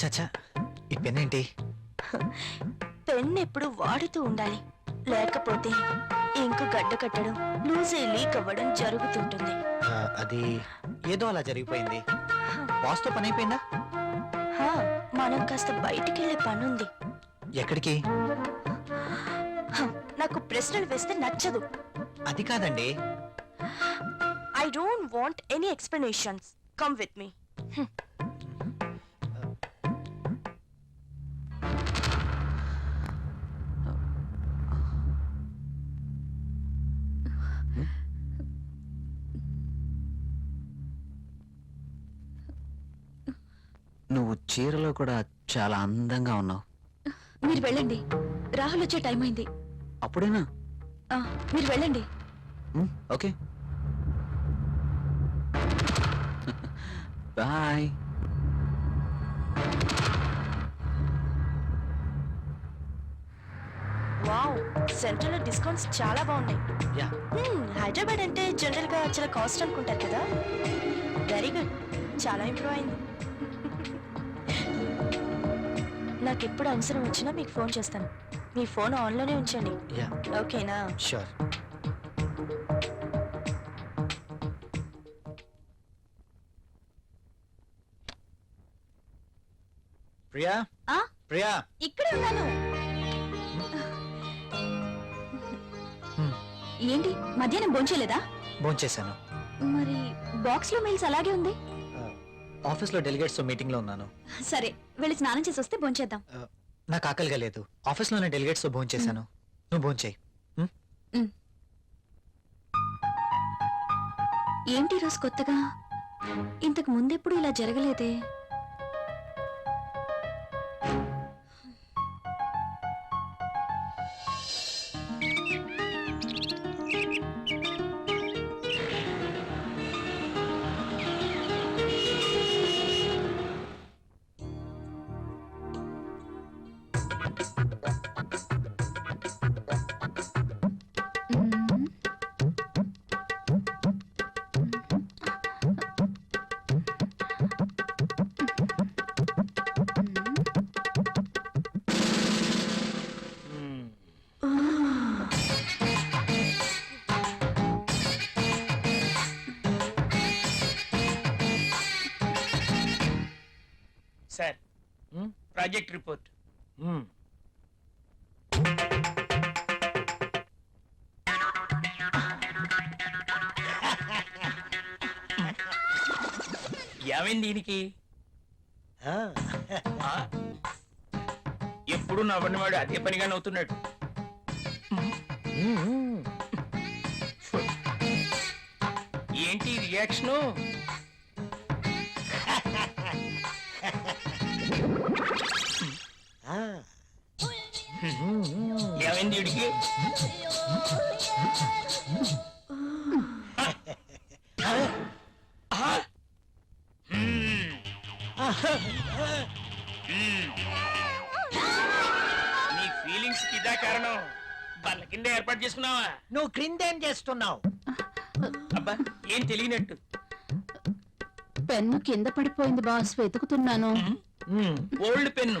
చచ్చా ఈ పెన్ ఏంటి పెన్ ఎప్పుడు వాడుతూ ఉండాలి. లేకపోతే ఇంకు గడ్డ కట్టడం లూజ్ అయి లీక్ అవ్వడం జరుగుతుంటుంది. ఆ, అది ఏదో అలా జరిగిపోయింది. బాస్తో పని అయిపోయిందా హా, మనం కాస్త బయటికి వెళ్ళే పనుంది. ఎక్కడికి? హ, నాకు ప్రశ్నలు వేస్తే నచ్చదు. అది కాదండి. I don't want any explanations come with me నువ్వు చీరలో కూడా చాలా అందంగా ఉన్నావు. మీరు వెళ్ళండి. రాహుల్ వచ్చే టైం అయింది. అప్పుడేనా? ఆ, మీరు వెళ్ళండి. Um, okay. బాయ్. వావ్ సెంట్రల్లో డిస్కౌంట్స్ చాలా బాగున్నాయి. యా. Hmm, హైదరాబాద్ అంటే జనరల్గా చాలా కాస్ట్ అనుకుంటారు కదా? Very good. చాలా ఇంప్రూవ్ అయింది. నాకు ఎప్పుడు అవసరం వచ్చినా మీకు ఫోన్ చేస్తాను. మీ ఫోన్ ఆన్లోనే ఉంచండి. యా. ఓకేనా? షూర్. ప్రియా? ఆ? ప్రియా? ఇక్కడే ఉన్నాను. ఏంటి? మధ్యాహ్నం భోంచేయలేదా? భోంచేశాను. మరి బాక్స్లో మెయిల్స్ అలాగే ఉంది. ఆఫీస్లో డెలిగేట్స్ మీటింగ్లో ఉన్నాను. సరే వెళ్ళి స్నానం చేసి వస్తే భోంచేద్దాం. ఆ, నాకు ఆకలిగా లేదు. ఆఫీస్లోనే డెలిగేట్స్తో భోంచేశాను నువ్వు భోంచేయి. ఏంటి ఈ రోజు కొత్తగా? ఇంతకు ముందెప్పుడు ఇలా జరగలేదే? సార్. Hmm? Project report. ఏమైంది దీనికి ఆ? ఎప్పుడు నవ్వనివాడు అదే పనిగా నవ్వుతున్నాడు. ఏంటి రియాక్షను నీ ఫీలింగ్స్కి ఇదా కారణం. బల్ల కింద ఏర్పాటు చేసుకున్నావా? నువ్వు క్రిందేం చేస్తున్నావు? అబ్బా ఏం తెలియనట్టు. పెన్ను కింద పడిపోయింది బాస్ వెతుకుతున్నాను. Old pen.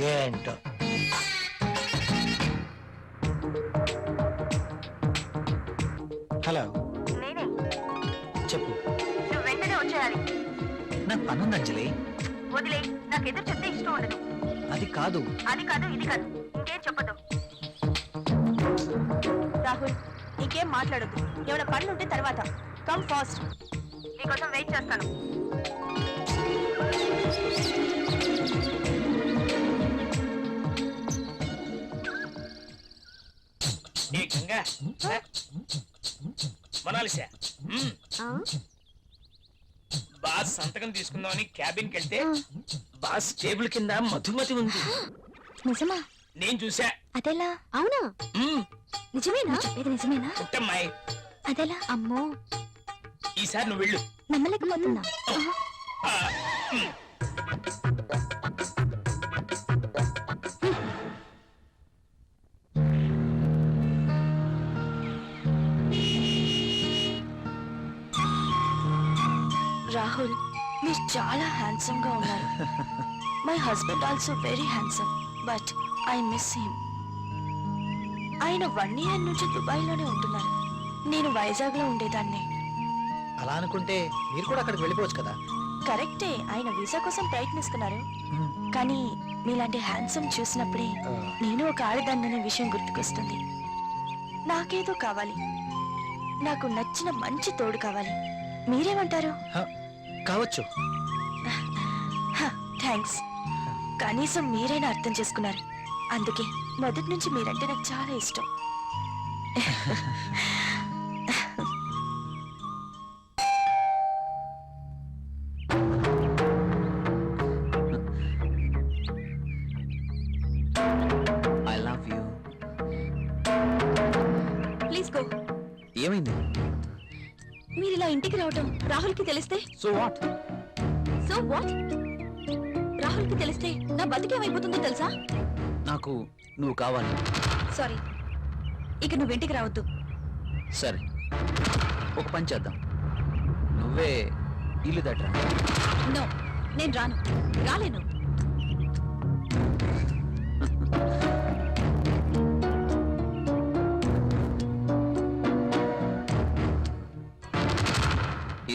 ఏంటో? హలో. నేనే. చెప్పు. నువ్వు వెంటనే వచ్చేయాలి. నాకు పనుంది అంజలి. వదిలే నాకు ఎదురు చెప్తే ఇష్టం ఉండదు. అది కాదు. అది కాదు ఇది కాదు. ఇంకేం చెప్పదు రాహుల్ ఇంకేం మాట్లాడొద్దు. ఏమైనా పనులు ఉంటే తర్వాత. Come fast. నీకోసం వెయిట్ చేస్తాను. మొనాలిసా. బాస్ సంతకం తీసుకుందామని క్యాబిన్కి వెళ్తే బాస్ టేబుల్ కింద మధుమతి ఉంది. నిజమా? నేను చూసా. అదెలా? అవునా. నిజమేనా? ఇది నిజమేనా? పుట్టమ్మాయి. అదెలా? అమ్మో. ఈసారి నువ్వు వెళ్ళు. నమ్మలేకపోతున్నా. మీరు చాలా హ్యాండ్సమ్గా ఉన్నారు. My husband also very handsome but I miss him ఆయన వన్ ఇయర్ నుంచి దుబాయ్లోనే ఉంటున్నారు. నేను వైజాగ్లో ఉండేదాన్ని. అలా అనుకుంటే మీరు కూడా అక్కడికి వెళ్ళిపోవచ్చు కదా? కరెక్టే ఆయన వీసా కోసం ప్రయత్నిస్తున్నారు. కానీ మీలాంటి హ్యాండ్సమ్ చూసినప్పుడే నేను ఒక ఆడదాన్ననే విషయం గుర్తుకొస్తుంది. నాకేదో కావాలి. నాకు నచ్చిన మంచి తోడు కావాలి. మీరేమంటారు? కావచ్చు. థ్యాంక్స్ కనీసం మీరైనా అర్థం చేసుకున్నారు. అందుకే మొదటి నుంచి మీరంటే నాకు చాలా ఇష్టం. I love you please go ఏమైంది? మీరు ఇలా ఇంటికి రావటం రాహుల్కి తెలిస్తే? సో వాట్ సో వాట్ రాహుల్కి తెలిస్తే నా బతికేమైపోతుందో తెలుసా? నాకు నువ్వు కావాలి. సారీ ఇక నువ్వు ఇంటికి రావద్దు. సరే. ఒక పని చేద్దాం. నువ్వే ఇల్లు దట్రా. నో నేను రాను. రాలేను.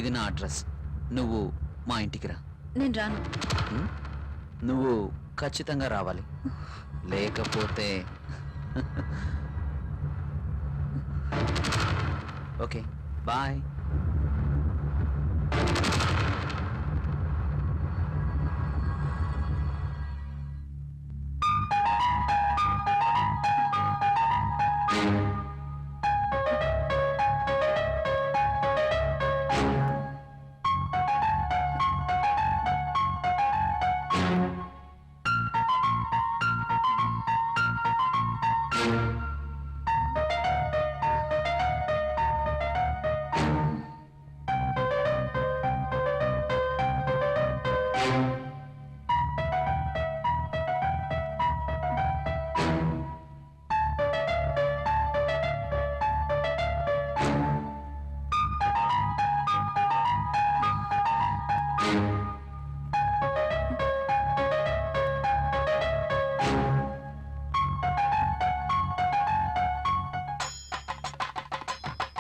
ఇది నా అడ్రస్. నువ్వు మా ఇంటికి రా. నేను రాను? నువ్వు ఖచ్చితంగా రావాలి. లేకపోతే ఓకే బాయ్.